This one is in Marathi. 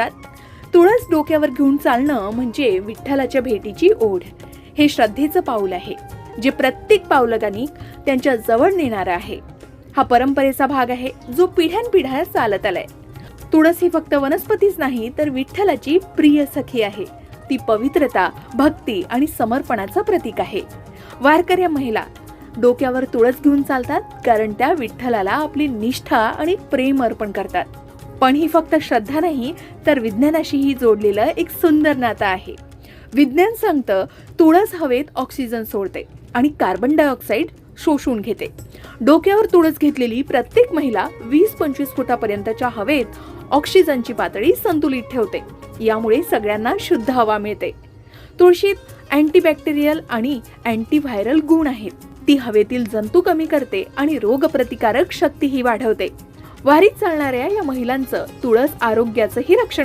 असतात तुळस डोक्यावर घेऊन चालणं म्हणजे विठ्ठलाच्या भेटीची ओढ. हे श्रद्धेचं पाऊल आहे जे प्रत्येक पावलगानी त्यांच्या जवळ नेणारं आहे. हा परंपरेचा भाग आहे जो पिढ्यानपिढ्या चालत आलाय. तुळस ही फक्त वनस्पतीच नाही तर विठ्ठलाची प्रिय सखी आहे. ती पवित्रता भक्ती आणि समर्पणाचं प्रतीक आहे. वारकऱ्या महिला डोक्यावर तुळस घेऊन चालतात कारण त्या विठ्ठलाला आपली निष्ठा आणि प्रेम अर्पण करतात. पण ही फक्त श्रद्धा नाही तर विज्ञानाशीही जोडलेलं एक सुंदर नातं आहे. विज्ञान सांगतं तुळस हवेत ऑक्सिजन सोडते आणि कार्बन डायऑक्साईड शोषून घेते. डोक्यावर तुळस घेतलेली प्रत्येक महिला वीस पंचवीस फुटापर्यंतच्या हवेत ऑक्सिजनची पातळी संतुलित ठेवते. यामुळे सगळ्यांना शुद्ध हवा मिळते. तुळशीत अँटीबॅक्टेरियल आणि अँटीव्हायरल गुण आहेत. ती हवेतील जंतू कमी करते आणि रोगप्रतिकारक शक्तीही वाढवते. वारीत चालणाऱ्या या महिलांचं तुळस आरोग्याचंही रक्षण